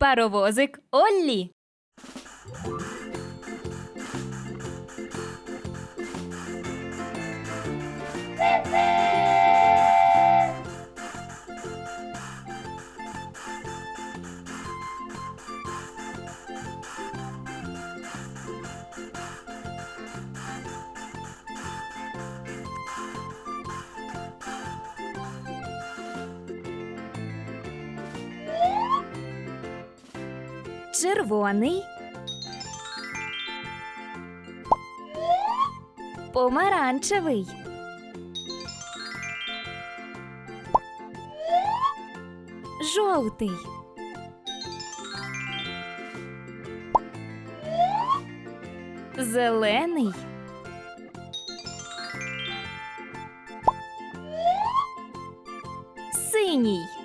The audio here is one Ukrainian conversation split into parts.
Паровозик Оллі. Червоний. Помаранчевий. Жовтий. Зелений. Синій.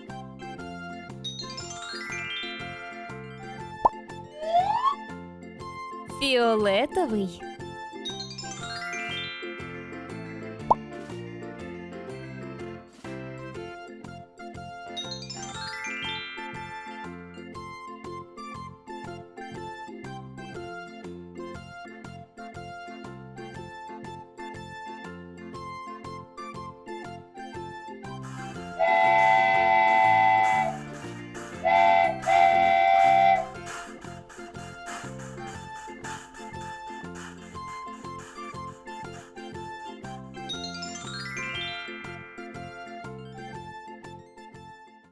Фіолетовий.